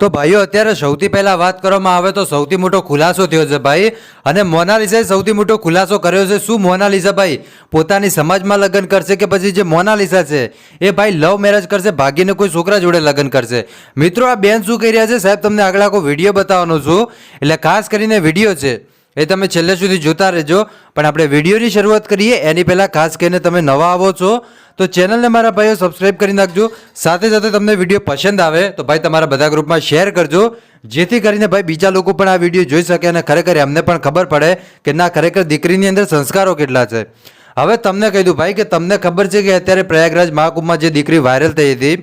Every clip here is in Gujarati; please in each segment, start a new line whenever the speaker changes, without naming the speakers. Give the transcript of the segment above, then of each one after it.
તો ભાઈઓ, અત્યારે સૌથી પહેલા વાત કરવામાં આવે તો સૌથી મોટો ખુલાસો થયો છે ભાઈ. અને મોનાલિસાએ સૌથી મોટો ખુલાસો કર્યો છે. શું મોનાલિસા ભાઈ? પોતાની સમાજમાં લગ્ન કરશે કે પછી જે મોનાલિસા છે? એ ભાઈ લવ મેરેજ કરશે, ભાગીને કોઈ છોકરા જોડે લગ્ન કરશે. મિત્રો, આ બેન શું કહી રહ્યા છે? સાહેબ, તમને આગળ આખો વીડિયો બતાવવાનો છું. એટલે ખાસ કરીને વીડિયો છે. એ તમે છેલ્લે સુધી જોતા રહેજો. પણ આપણે વિડીયોની શરૂઆત કરીએ. એની પહેલાં ખાસ કરીને તમે નવા આવો છો, તો ચેનલને મારા ભાઈઓ સબસ્ક્રાઇબ કરી નાખજો. સાથે સાથે તમને વીડિયો પસંદ આવે, તો ભાઈ તમારા બધા ગ્રુપમાં શેર કરજો. જેથી કરીને ભાઈ બીજા લોકો પણ આ વીડિયો જોઈ શકે અને ખરેખર એમને પણ ખબર પડે કે ના, ખરેખર દીકરીની અંદર સંસ્કારો કેટલા છે. હવે તમને કહી દઉં ભાઈ કે તમને ખબર છે કે અત્યારે પ્રયાગરાજ મહાકુંભમાં જે દીકરી વાયરલ થઈ હતી,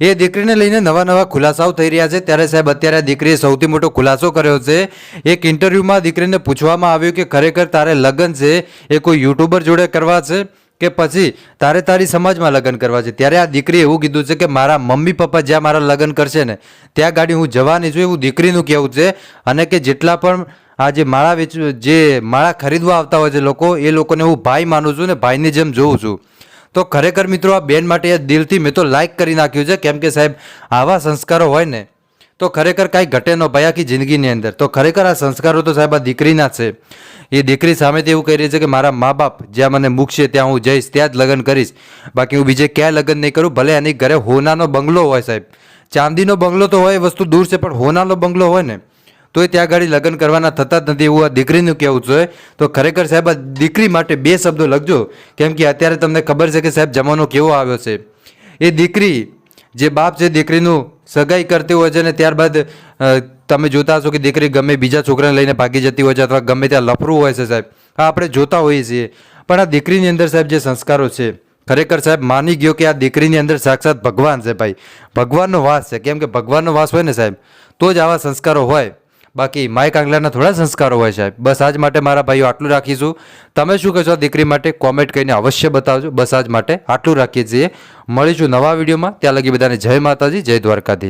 એ દીકરીને લઈને નવા નવા ખુલાસાઓ થઈ રહ્યા છે. ત્યારે સાહેબ અત્યારે દીકરીએ સૌથી મોટો ખુલાસો કર્યો છે. એક ઇન્ટરવ્યૂમાં દીકરીને પૂછવામાં આવ્યું કે ખરેખર તારે લગ્ન છે? એ કોઈ યુટ્યુબર જોડે કરવા છે કે પછી તારે તારી સમાજમાં લગ્ન કરવા છે? ત્યારે આ દીકરીએ એવું કીધું છે કે મારા મમ્મી પપ્પા જ્યાં મારા લગ્ન કરશે ને, ત્યાં ગાડી હું જવાની છું એવું દીકરીનું કહેવું છે. અને કે જેટલા પણ આ જે માળા વેચ જે માળા ખરીદવા આવતા હોય છે લોકો, એ લોકોને હું ભાઈ માનું છું ને ભાઈની જેમ જોઉં છું. તો ખરેખર મિત્રો, આ બેન માટે દિલથી મેં તો લાઈક કરી નાખ્યું છે, કેમ કે સાહેબ, આવા સંસ્કારો હોય ને, તો ખરેખર કાંઈ ઘટે ન ભાઈ આખી જિંદગીની અંદર. તો ખરેખર આ સંસ્કારો તો સાહેબ આ દીકરીના છે. એ દીકરી સામેથી એવું કહી રહી છે કે મારા મા બાપ જ્યાં મને મૂકશે, ત્યાં હું જઈશ, ત્યાં જ લગ્ન કરીશ. બાકી હું બીજે ક્યાંય લગ્ન નહીં કરું, ભલે એની ઘરે હોનાનો બંગલો હોય સાહેબ. ચાંદીનો બંગલો તો હોય એ વસ્તુ દૂર છે, પણ હોનાનો બંગલો હોય ને તો એ ત્યાં આગળ લગ્ન કરવાના થતા જ નથી એવું આ દીકરીનું કહેવું છે. તો ખરેખર સાહેબ, આ દીકરી માટે બે શબ્દો લખજો. કેમ કે અત્યારે તમને ખબર છે કે સાહેબ, જમાનો કેવો આવ્યો છે. એ દીકરી, જે બાપ છે દીકરીનું સગાઈ કરતી હોય છે ને ત્યારબાદ તમે જોતા હશો કે દીકરી ગમે બીજા છોકરાને લઈને ભાગી જતી હોય છે અથવા ગમે ત્યાં લફરું હોય છે સાહેબ. આ આપણે જોતા હોઈએ છીએ. પણ આ દીકરીની અંદર સાહેબ જે સંસ્કારો છે, ખરેખર સાહેબ માની ગયો કે આ દીકરીની અંદર સાક્ષાત ભગવાન છે ભાઈ. ભગવાનનો વાસ છે. કેમ કે ભગવાનનો વાસ હોય ને સાહેબ, તો જ આવા સંસ્કારો હોય. બાકી માય કાંગલાના થોડા સંસ્કારો હોય સાહેબ બસ આજ માટે મારા ભાઈઓ આટલું રાખીશું. તમે શું કહેશો દીકરી માટે? કોમેન્ટ કરીને અવશ્ય બતાવજો. બસ આજ માટે આટલું રાખીએ છીએ. મળીશું નવા વિડીયોમાં. ત્યાં લગી બધાને જય માતાજી, જય દ્વારકાધીશ.